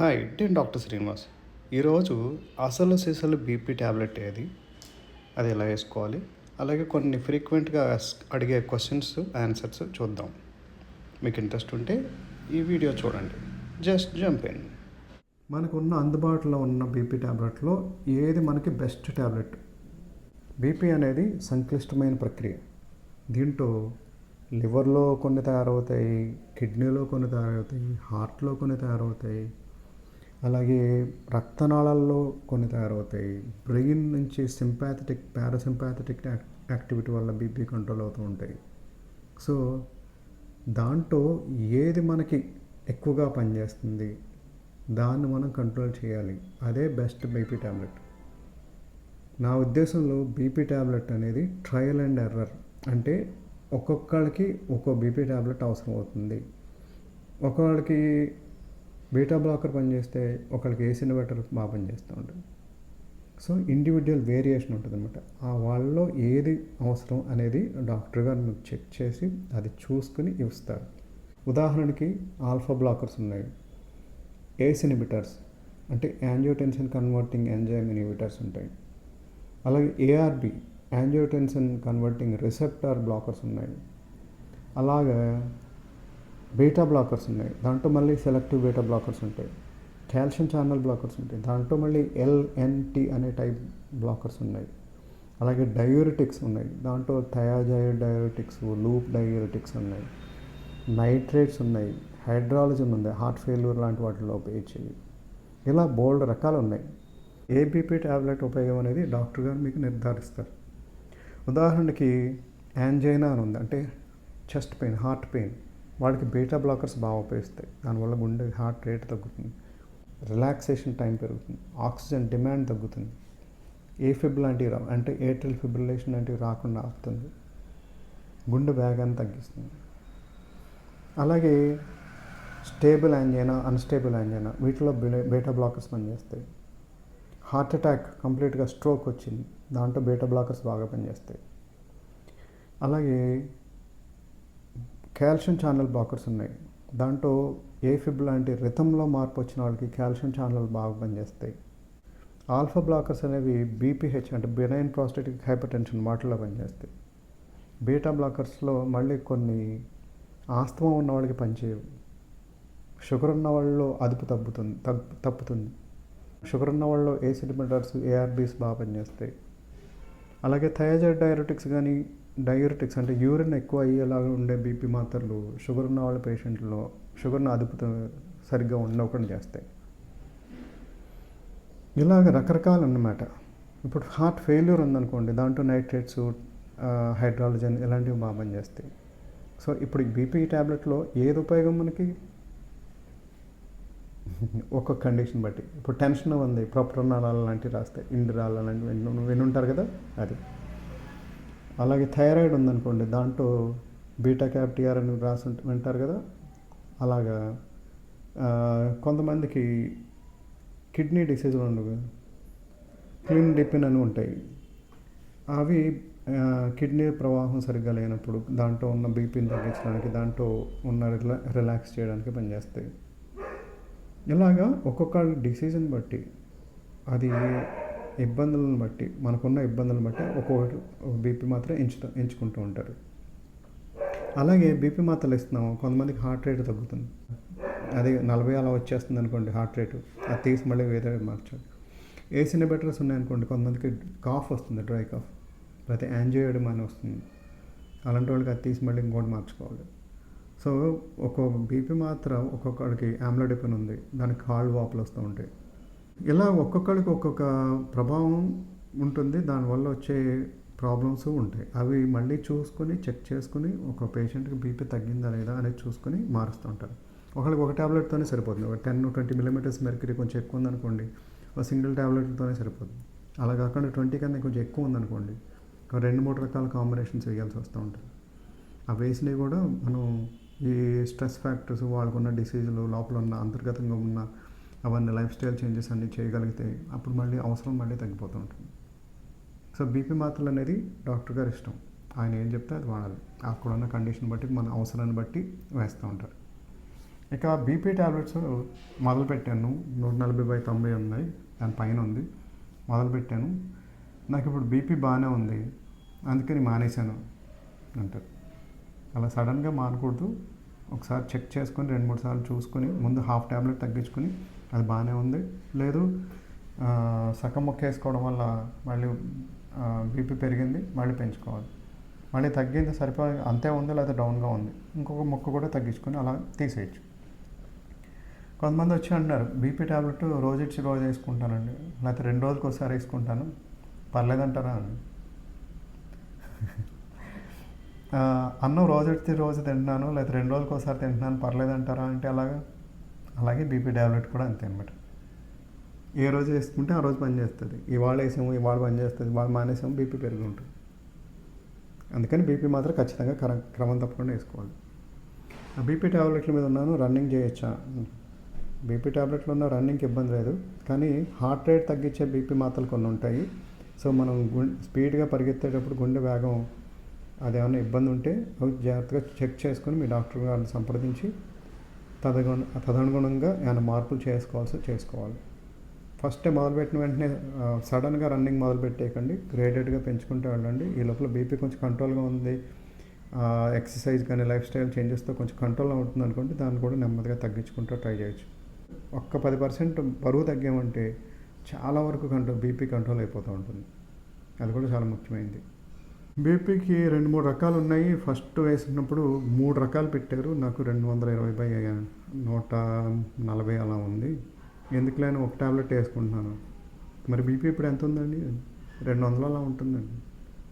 Hi నేను doctor Srinivas ఈరోజు అసలు సిసలు బీపీ ట్యాబ్లెట్ ఏది? అది ఎలా వేసుకోవాలి? అలాగే కొన్ని ఫ్రీక్వెంట్గా అడిగే క్వశ్చన్స్ ఆన్సర్స్ చూద్దాం. మీకు ఇంట్రెస్ట్ ఉంటే ఈ వీడియో చూడండి. జస్ట్ జంప్ ఇన్ మనకున్న అందుబాటులో ఉన్న బీపీ ట్యాబ్లెట్లో ఏది మనకి బెస్ట్ ట్యాబ్లెట్ బీపీ అనేది సంక్లిష్టమైన ప్రక్రియ. దీంట్లో లివర్లో కొన్ని తయారవుతాయి కిడ్నీలో కొన్ని తయారవుతాయి హార్ట్లో కొన్ని తయారవుతాయి అలాగే రక్తనాళాల్లో కొన్ని తయారవుతాయి. బ్రెయిన్ నుంచి సింపాథెటిక్ పారాసింపాథెటిక్ యాక్టివిటీ వల్ల బీపీ కంట్రోల్ అవుతూ ఉంటాయి. సో దాంట్లో ఏది మనకి ఎక్కువగా పనిచేస్తుంది దాన్ని మనం కంట్రోల్ చేయాలి. అదే బెస్ట్ బీపీ ట్యాబ్లెట్ నా ఉద్దేశంలో బీపీ ట్యాబ్లెట్ అనేది ట్రయల్ అండ్ ఎర్రర్. అంటే ఒక్కొక్కళ్ళకి ఒక్కో బీపీ ట్యాబ్లెట్ అవసరం అవుతుంది ఒక్కొక్కళ్ళకి బీటా బ్లాకర్ పనిచేస్తే ఒకరికి ఏ ఇన్వర్టర్ బాగా పనిచేస్తూ ఉంటుంది. సో ఇండివిజువల్ వేరియేషన్ ఉంటుంది అనమాట ఆ వాళ్ళలో ఏది అవసరం అనేది డాక్టర్ గారు మీకు చెక్ చేసి అది చూసుకుని ఇస్తారు. ఉదాహరణకి ఆల్ఫా బ్లాకర్స్ ఉన్నాయి. ఏస్ ఇన్హిబిటర్స్ అంటే యాంజియోటెన్షన్ కన్వర్టింగ్ ఎంజైమ్ ఇన్హిబిటర్స్ ఉంటాయి. అలాగే ARB angiotensin converting receptor blockers ఉన్నాయి. అలాగే బీటా బ్లాకర్స్ ఉన్నాయి. దాంట్లో మళ్ళీ సెలెక్టివ్ బీటా బ్లాకర్స్ ఉంటాయి. కాల్షియం ఛానల్ బ్లాకర్స్ ఉంటాయి. దాంట్లో మళ్ళీ ఎల్ఎన్టీ అనే టైప్ బ్లాకర్స్ ఉన్నాయి. అలాగే డయూరిటిక్స్ ఉన్నాయి. దాంట్లో థయాజైడ్ డయూరిటిక్స్ లూప్ డయూరిటిక్స్ ఉన్నాయి. నైట్రేట్స్ ఉన్నాయి. హైడ్రాలజన్ ఉంది. హార్ట్ ఫెయిల్యూర్ లాంటి వాటిలో ఉపయోగించేవి. ఇలా బోల్డ్ రకాలు ఉన్నాయి. ఏబీపీ ట్యాబ్లెట్ ఉపయోగం అనేది డాక్టర్ గారు మీకు నిర్ధారిస్తారు. ఉదాహరణకి యాంజైనా అని ఉంది. అంటే చెస్ట్ పెయిన్ హార్ట్ పెయిన్ వాడికి బీటా బ్లాకర్స్ బాగా ఉపయోగిస్తాయి. దానివల్ల గుండె హార్ట్ రేట్ తగ్గుతుంది. రిలాక్సేషన్ టైం పెరుగుతుంది. ఆక్సిజన్ డిమాండ్ తగ్గుతుంది. ఏ ఫిబ్ లాంటివి రా అంటే ఎయిర్టెల్ ఫిబ్రిలేషన్ లాంటివి రాకుండా ఆపుతుంది. గుండె వేగాన్ని తగ్గిస్తుంది. అలాగే స్టేబుల్ యాంజైనా అన్స్టేబుల్ యాంజైనా వీటిలో బీటా బ్లాకర్స్ పనిచేస్తాయి. హార్ట్ అటాక్ కంప్లీట్గా స్ట్రోక్ వచ్చింది. దాంట్లో బీటా బ్లాకర్స్ బాగా పనిచేస్తాయి. అలాగే కాల్షియం ఛానల్ బ్లాకర్స్ ఉన్నాయి. దాంట్లో ఏ ఫిబ్ లాంటి రిథంలో మార్పు వచ్చిన వాళ్ళకి కాల్షియం ఛానల్ బాగా పనిచేస్తాయి. ఆల్ఫా బ్లాకర్స్ అనేవి బీపీహెచ్ అంటే బినైన్ ప్రాస్టేటిక్ హైపర్ టెన్షన్ వాటిలో పనిచేస్తాయి. బీటా బ్లాకర్స్లో మళ్ళీ కొన్ని ఆస్తమా ఉన్న వాళ్ళకి పనిచేయవు. షుగర్ ఉన్న వాళ్ళు అదుపు తగ్గుతుంది తగ్గు తప్పుతుంది. షుగర్ ఉన్న వాళ్ళు ఏ సిలిమిటర్స్ ఏఆర్బీస్ బాగా పనిచేస్తాయి. అలాగే థయాజైడ్ డయాబెటిక్స్ కానీ డయూరిటిక్స్ అంటే యూరిన్ ఎక్కువ అయ్యేలాగా ఉండే బీపీ మాత్రలు షుగర్ ఉన్న వాళ్ళ పేషెంట్లో షుగర్ను అదుపుతో సరిగ్గా ఉండకుండా చేస్తాయి. ఇలాగ రకరకాలు అన్నమాట. ఇప్పుడు హార్ట్ ఫెయిల్యూర్ ఉందనుకోండి దాంట్లో నైట్రేట్స్ హైడ్రాలజన్ ఇలాంటివి బాగా పనిచేస్తాయి. సో ఇప్పుడు బీపీ ట్యాబ్లెట్లో ఏది ఉపయోగం మనకి? ఒక్కొక్క కండిషన్ బట్టి. ఇప్పుడు టెన్షన్ ఉంది ప్రొప్రనాల్ లాంటివి రాస్తాయి ఇండిరాల్ అలాంటివి విను వినుంటారు కదా అది. అలాగే థైరాయిడ్ ఉందనుకోండి దాంట్లో బీటా క్యాప్టిఆర్ అని రాసి వింటారు కదా? అలాగా కొంతమందికి కిడ్నీ డిసీజులు ఉండవు. క్లీన్ డిపిన్ అని ఉంటాయి. అవి కిడ్నీ ప్రవాహం సరిగ్గా లేనప్పుడు దాంట్లో ఉన్న బీపీని తగ్గించడానికి దాంట్లో ఉన్న రిలా రిలాక్స్ చేయడానికి పనిచేస్తాయి. ఇలాగా ఒక్కొక్క డిసీజన్ బట్టి అది ఇబ్బందులను బట్టి మనకున్న ఇబ్బందులను బట్టి ఒక్కొక్కటి బీపీ మాత్రం ఎంచుతా ఎంచుకుంటూ ఉంటారు. అలాగే బీపీ మాత్రలు ఇస్తున్నాము కొంతమందికి హార్ట్ రేట్ తగ్గుతుంది. అది నలభై అలా వచ్చేస్తుంది అనుకోండి హార్ట్ రేటు అది తీసి మళ్ళీ వేరే మార్చాలి. ఏసీ ఇన్హిబిటర్స్ ఉన్నాయనుకోండి కొంతమందికి కాఫ్ వస్తుంది డ్రై కాఫ్ లేకపోతే యాంజియోయిడమ్ అని వస్తుంది. అలాంటి వాళ్ళకి అది తీసి మళ్ళీ ఇంకోటి మార్చుకోవాలి. సో ఒక్కొక్క బీపీ మాత్రం ఒక్కొక్కడికి ఆమ్లోడిపిన్ ఉంది దానికి కాళ్ళు వాపులు వస్తూ ఉంటాయి. ఇలా ఒక్కొక్కరికి ఒక్కొక్క ప్రభావం ఉంటుంది. దానివల్ల వచ్చే ప్రాబ్లమ్స్ ఉంటాయి. అవి మళ్ళీ చూసుకొని చెక్ చేసుకుని ఒక పేషెంట్కి బీపీ తగ్గిందా లేదా అనేది చూసుకొని మారుస్తూ ఉంటారు. ఒకరికి ఒక ట్యాబ్లెట్తోనే సరిపోతుంది. ఒక టెన్ ట్వంటీ మిలీమీటర్స్ మెర్కరీ కొంచెం ఎక్కువ ఉందనుకోండి ఒక సింగిల్ ట్యాబ్లెట్తోనే సరిపోతుంది. అలా కాకుండా ట్వంటీ కన్నా కొంచెం ఎక్కువ ఉందనుకోండి ఒక రెండు మూడు రకాల కాంబినేషన్స్ వేయాల్సి వస్తూ ఉంటుంది. ఆ వేసినవి కూడా మనం ఈ స్ట్రెస్ ఫ్యాక్టర్స్ వాళ్ళకున్న డిసీజులు లోపల ఉన్న అంతర్గతంగా ఉన్న అవన్నీ లైఫ్ స్టైల్ చేంజెస్ అన్నీ చేయగలిగితే అప్పుడు మళ్ళీ అవసరం మళ్ళీ తగ్గిపోతూ ఉంటుంది. సో బీపీ మాత్రలు అనేది డాక్టర్ గారు ఇష్టం. ఆయన ఏం చెప్తే అది వాడాలి. అక్కడ ఉన్న కండిషన్ బట్టి మన అవసరాన్ని బట్టి వేస్తూ ఉంటారు. ఇక బీపీ ట్యాబ్లెట్స్ మొదలుపెట్టాను. నూట నలభై బై తొంభై ఉన్నాయి. దాని పైన ఉంది. మొదలుపెట్టాను. నాకు ఇప్పుడు బీపీ బాగానే ఉంది. అందుకని మానేశాను అంటారు. అలా సడన్గా మానకూడదు. ఒకసారి చెక్ చేసుకొని రెండు మూడు సార్లు చూసుకొని ముందు హాఫ్ ట్యాబ్లెట్ తగ్గించుకొని అది బాగానే ఉంది. లేదు సగం మొక్క వేసుకోవడం వల్ల మళ్ళీ బీపీ పెరిగింది మళ్ళీ పెంచుకోవాలి. మళ్ళీ తగ్గింది సరిపోయి అంతే ఉంది లేదా డౌన్గా ఉంది. ఇంకొక మొక్క కూడా తగ్గించుకొని అలా తీసేయచ్చు. కొంతమంది వచ్చి అంటున్నారు బీపీ ట్యాబ్లెట్ రోజు ఇచ్చి రోజు వేసుకుంటానండి. లేకపోతే రెండు రోజులకు ఒకసారి వేసుకుంటాను. పర్లేదంటారా అని. అన్నం రోజు ఇచ్చి రోజు తింటున్నాను లేకపోతే రెండు రోజులకు ఒకసారి తింటున్నాను పర్లేదంటారా అంటే అలాగా? అలాగే బీపీ ట్యాబ్లెట్ కూడా అంతే అనమాట ఏ రోజు వేసుకుంటే ఆ రోజు పనిచేస్తుంది ఇవాళ వేసాము ఇవాళ పనిచేస్తుంది ఇవాళ మానేసాము బీపీ పెరిగి ఉంటుంది. అందుకని బీపీ మాత్రం ఖచ్చితంగా క్ర క్రమం తప్పకుండా వేసుకోవాలి. ఆ బీపీ ట్యాబ్లెట్ల మీద ఉన్నాను రన్నింగ్ చేయొచ్చా? బీపీ ట్యాబ్లెట్లు ఉన్న రన్నింగ్కి ఇబ్బంది లేదు. కానీ హార్ట్ రేట్ తగ్గించే బీపీ మాత్రలు కొన్ని ఉంటాయి. సో మనం గుండె స్పీడ్గా పరిగెత్తేటప్పుడు గుండె వేగం అదేమైనా ఇబ్బంది ఉంటే అవి జాగ్రత్తగా చెక్ చేసుకొని మీ డాక్టర్ గారిని సంప్రదించి తదగు తదనుగుణంగా ఏమైనా మార్పులు చేసుకోవాల్సి చేసుకోవాలి. ఫస్ట్ మొదలుపెట్టిన వెంటనే సడన్గా రన్నింగ్ మొదలుపెట్టేయకండి గ్రేడెడ్గా పెంచుకుంటూ వెళ్ళండి. ఈ లోపల బీపీ కొంచెం కంట్రోల్గా ఉంది. ఎక్సర్సైజ్ కానీ లైఫ్ స్టైల్ చేంజెస్తో కొంచెం కంట్రోల్ అవుతుంది అనుకోండి దాన్ని కూడా నెమ్మదిగా తగ్గించుకుంటూ ట్రై చేయొచ్చు. ఒక్క పది పర్సెంట్ బరువు తగ్గామంటే చాలా వరకు కంట్రోల్ బీపీ కంట్రోల్ అయిపోతూ ఉంటుంది. అది కూడా చాలా ముఖ్యమైనది. బీపీకి రెండు మూడు రకాలు ఉన్నాయి ఫస్ట్ వేసినప్పుడు మూడు రకాలు పెట్టారు. నాకు రెండు వందల ఇరవై బై నూట నలభై అలా ఉంది. ఎందుకులే ఒక టాబ్లెట్ వేసుకుంటున్నాను. మరి బీపీ ఇప్పుడు ఎంత ఉందండి? రెండు వందలు అలా ఉంటుందండి.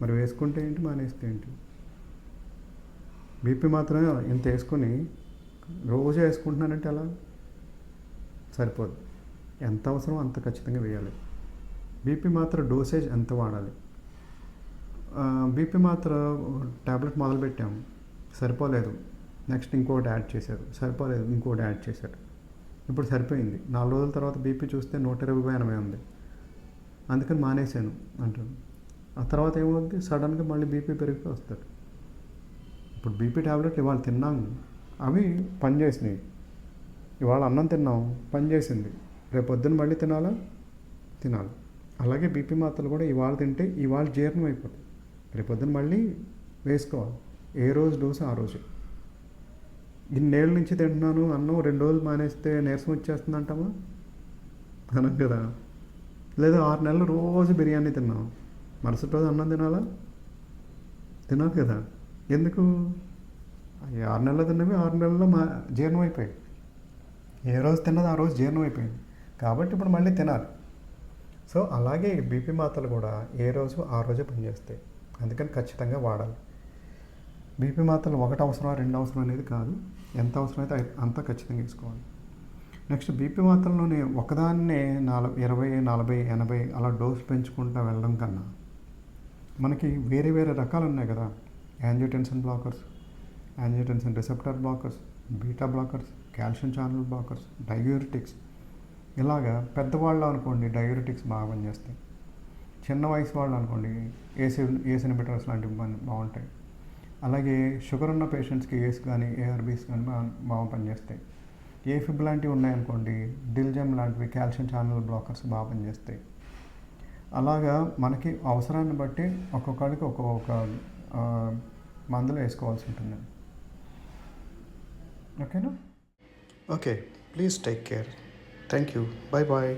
మరి వేసుకుంటే ఏంటి? మానేస్తే ఏంటి? బీపీ మాత్రమే ఇంత వేసుకొని రోజు వేసుకుంటున్నానంటే అలా సరిపోదు. ఎంత అవసరం అంత ఖచ్చితంగా వేయాలి. బీపీ మాత్రం డోసేజ్ ఎంత వాడాలి? బీపీ మాత్ర ట్యాబ్లెట్ మొదలుపెట్టాము సరిపోలేదు. నెక్స్ట్ ఇంకోటి యాడ్ చేశారు. సరిపోలేదు. ఇంకోటి యాడ్ చేశారు. ఇప్పుడు సరిపోయింది. నాలుగు రోజుల తర్వాత బీపీ చూస్తే నూట ఇరవై ఎనభై ఉంది. అందుకని మానేశాను అంటాను ఆ తర్వాత ఏమవుతుంది సడన్గా మళ్ళీ బీపీ పెరిగిపోయి వస్తాడు. ఇప్పుడు బీపీ ట్యాబ్లెట్లు ఇవాళ తిన్నాము అవి పనిచేసినాయి. ఇవాళ అన్నం తిన్నాం. పనిచేసింది. రేపు పొద్దున్న మళ్ళీ తినాలా? తినాలి. అలాగే బీపీ మాత్రలు కూడా ఇవాళ తింటే ఇవాళ జీర్ణం అయిపోతుంది రేపు పొద్దున్న మళ్ళీ వేసుకోవాలి. ఏ రోజు డోసు ఆ రోజు. ఇన్నేళ్ళ నుంచి తింటున్నాను అన్నం రెండు రోజులు మానేస్తే నీరసం వచ్చేస్తుంది అంటామా అనం కదా. లేదా ఆరు నెలలు రోజు బిర్యానీ తిన్నాం. మరుసటి రోజు అన్నం తినాలా? తినాలి కదా. ఎందుకు? ఆరు నెలలు తిన్నవి ఆరు నెలల్లో మా జీర్ణం అయిపోయాయి. ఏ రోజు తిన్నది ఆ రోజు జీర్ణం అయిపోయింది. కాబట్టి ఇప్పుడు మళ్ళీ తినాలి. సో అలాగే బీపీ మాత్రలు కూడా ఏ రోజు ఆ రోజే పనిచేస్తాయి. అందుకని ఖచ్చితంగా వాడాలి. బీపీ మాత్రలు ఒకటి అవసరం రెండు అవసరం అనేది కాదు. ఎంత అవసరమైతే అంత ఖచ్చితంగా వేసుకోవాలి. నెక్స్ట్ బీపీ మాత్రలోనే ఒకదాన్నే నలభై ఇరవై నలభై ఎనభై అలా డోస్ పెంచుకుంటూ వెళ్ళడం కన్నా మనకి వేరే వేరే రకాలు ఉన్నాయి కదా. Angiotensin blockers angiotensin receptor blockers beta blockers calcium channel blockers diuretics. ఇలాగా పెద్దవాళ్ళు అనుకోండి డయూరిటిక్స్ బాగా పనిచేస్తాయి. చిన్న వయసు వాళ్ళు అనుకోండి ఏసీ ఏసీని బిటర్స్ లాంటివి బాగుంటాయి. అలాగే షుగర్ ఉన్న పేషెంట్స్కి ఏస్ కానీ ఏఆర్బీస్ కానీ బాగా బాగా పనిచేస్తాయి. ఏ ఫిబ్ లాంటివి ఉన్నాయనుకోండి డిల్జమ్ లాంటివి కాల్షియం ఛానల్ బ్లాకర్స్ బాగా పనిచేస్తాయి. అలాగా మనకి అవసరాన్ని బట్టి ఒక్కొక్కడికి ఒక్కొక్క మందులు వేసుకోవాల్సి ఉంటుంది. ఓకేనా? Okay please take care. Thank you. Bye bye